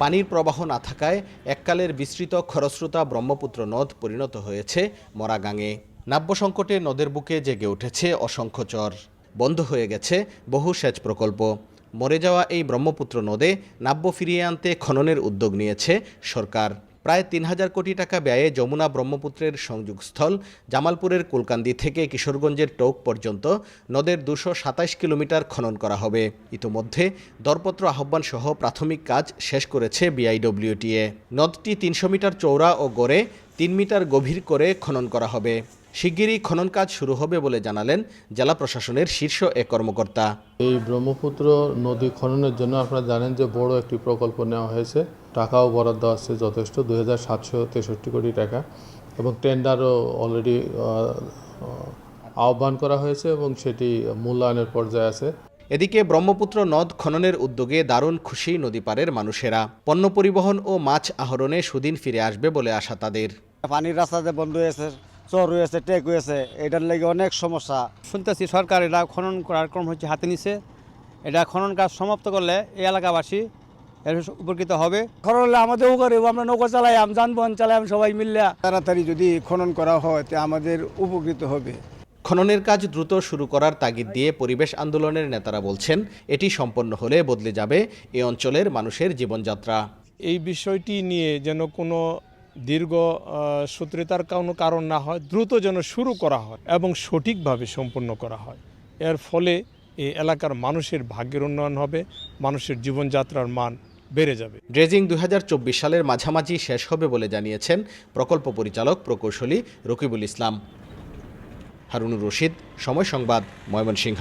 পানির প্রবাহ না থাকায় এককালের বিস্তৃত খরস্রোতা ব্রহ্মপুত্র নদ পরিণত হয়েছে মরাগাঙে। নাব্য সংকটে নদের বুকে জেগে উঠেছে অসংখ্য চর। বন্ধ হয়ে গেছে বহু সেচ প্রকল্প। মরে যাওয়া এই ব্রহ্মপুত্র নদে নাব্য ফিরিয়ে আনতে খননের উদ্যোগ নিয়েছে সরকার। প্রায় তিন হাজার কোটি টাকা ব্যয়ে যমুনা ব্রহ্মপুত্রের সংযোগস্থল জামালপুরের কুলকান্দি থেকে কিশোরগঞ্জের টোক পর্যন্ত নদের দুশো সাতাইশ কিলোমিটার খনন করা হবে। ইতোমধ্যে দরপত্র আহ্বান সহ প্রাথমিক কাজ শেষ করেছে বিআইডব্লিউটিএ। নদটি তিনশো মিটার চৌড়া ও গড়ে তিন মিটার গভীর করে খনন করা হবে। শিগগিরই খনন কাজ শুরু হবে বলে জানালেন জেলা প্রশাসনের শীর্ষ এক কর্মকর্তা। এই ব্রহ্মপুত্র নদী খননের জন্য আপনারা জানেন যে বড় একটি প্রকল্প নেওয়া হয়েছে। টাকাও বরাদ্দ আছে যথেষ্ট দুই হাজার সাতশো তেষট্টি কোটি টাকা এবং টেন্ডারও অলরেডি আহ্বান করা হয়েছে এবং সেটি মূল্যায়নের পর্যায়ে আছে। এদিকে ব্রহ্মপুত্র নদ খননের উদ্যোগে দারুণ খুশি নদীপাড়ের মানুষেরা। পণ্য পরিবহন ও মাছ আহরণে সুদিন ফিরে আসবে বলে আশা তাদের। পানির রাস্তাতে বন্ধ হয়েছে। চর হয়েছে টেক হয়েছে এটার লেগে অনেক সমস্যা। শুনতেছি সরকার এটা খনন করার ক্রম হচ্ছে হাতে নিছে। এটা খনন কাজ সমাপ্ত করলে এই এলাকাবাসী এর উপকৃত হবে। খনন হলে আমাদের উপরে আমরা নৌকা চালাই আম যানবাহন চালাই আম সবাই মিললে। তাড়াতাড়ি যদি খনন করা হয় তে আমাদের উপকৃত হবে। খননের কাজ দ্রুত শুরু করার তাগিদ দিয়ে পরিবেশ আন্দোলনের নেতারা বলছেন এটি সম্পন্ন হলে বদলে যাবে এ অঞ্চলের মানুষের জীবনযাত্রা। এই বিষয়টি নিয়ে যেন কোনো দীর্ঘ সূত্রিতার কোনো কারণ না হয়, দ্রুত যেন শুরু করা হয় এবং সঠিকভাবে সম্পন্ন করা হয়। এর ফলে এই এলাকার মানুষের ভাগ্যের উন্নয়ন হবে, মানুষের জীবনযাত্রার মান বেড়ে যাবে। ড্রেজিং দু হাজার চব্বিশ সালের মাঝামাঝি শেষ হবে বলে জানিয়েছেন প্রকল্প পরিচালক প্রকৌশলী রকিবুল ইসলাম। হারুনুর রশিদ, সময় সংবাদ, ময়মনসিংহ।